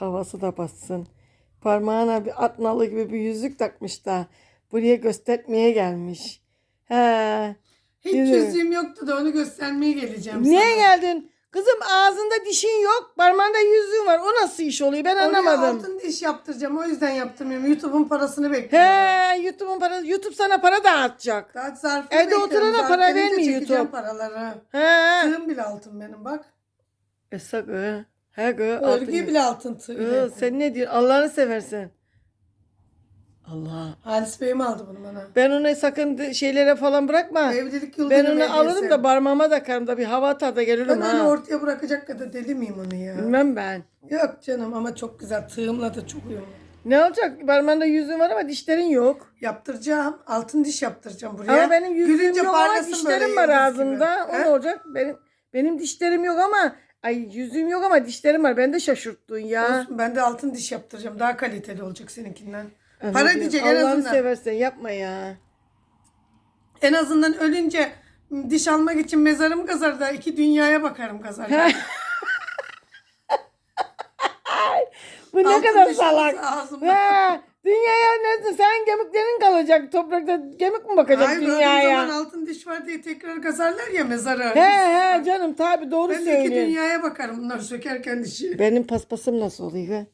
havası da bassın. Parmağına bir atnalı gibi bir yüzük takmış da buraya göstermeye gelmiş. He. Hiç Yürü. yüzüğüm yoktu da onu göstermeye geleceğim Niye sana. geldin? Kızım ağzında dişin yok, parmağında yüzüğün var. O nasıl iş oluyor? Ben Oraya anlamadım. altın diş yaptıracağım. O yüzden yaptırmıyorum. YouTube'un parasını bekliyorum. He, YouTube'un parası, YouTube sana para dağıtacak. Daha zarfı Evde bekliyorum. oturana para gelince vermiyor çekeceğim YouTube. paraları. He. Tığım bile altın benim bak. Esak ı. He gı. Örgü bile altın tığ. Sen ne diyorsun? Allah'ını seversen. Allah. Halis Bey'im aldı bunu bana. Ben onu sakın de- şeylere falan bırakma. Evlilik yıl Ben onu alırım hediyesi. da parmağıma takarım da bir hava atar da gelirim Ben onu ha. ortaya bırakacak kadar deli miyim onu ya? Bilmem ben. Yok canım ama çok güzel. Tığımla da çok uyumlu. Ne olacak? Parmağında yüzüğün var ama dişlerin yok. Yaptıracağım. Altın diş yaptıracağım buraya. Ama benim yüzüğüm Gülünce yok ama parlasın dişlerim var yıldız ağzımda. O He? ne olacak? Benim benim dişlerim yok ama ay yüzüğüm yok ama dişlerim var. Ben de şaşırttın ya. Olsun, ben de altın diş yaptıracağım. Daha kaliteli olacak seninkinden. Ana Para diyecek en Allah'ını azından. seversen yapma ya. En azından ölünce diş almak için mezarımı kazar da iki dünyaya bakarım kazar. Bu ne Altın kadar salak. ağzımda. Ha, dünyaya ne? Sen gemiklerin kalacak. Toprakta gemik mi bakacak Hayır dünyaya? zaman altın diş var diye tekrar kazarlar ya mezarı. He he canım tabi doğru ben de iki söylüyorsun. dünyaya bakarım bunları sökerken dişi. Benim paspasım nasıl oluyor?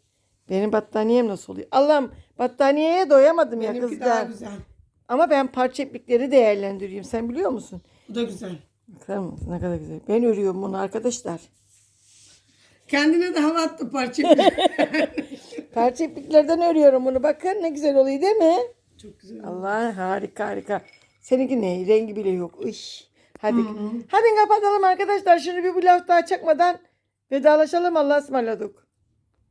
Benim battaniyem nasıl oluyor? Allah'ım battaniyeye doyamadım ya Benimki daha kızlar. güzel. Ama ben parça iplikleri değerlendiriyorum. Sen biliyor musun? Bu da güzel. Bakar mısın ne kadar güzel. Ben örüyorum bunu arkadaşlar. Kendine de hava attı parça. Parça ipliklerden örüyorum bunu. Bakın ne güzel oluyor değil mi? Çok güzel. Allah harika harika. Seninki ne? Rengi bile yok. Iş. Hadi. Hadi kapatalım arkadaşlar. Şunu bir bu laf daha çakmadan vedalaşalım. Allah'a ısmarladık.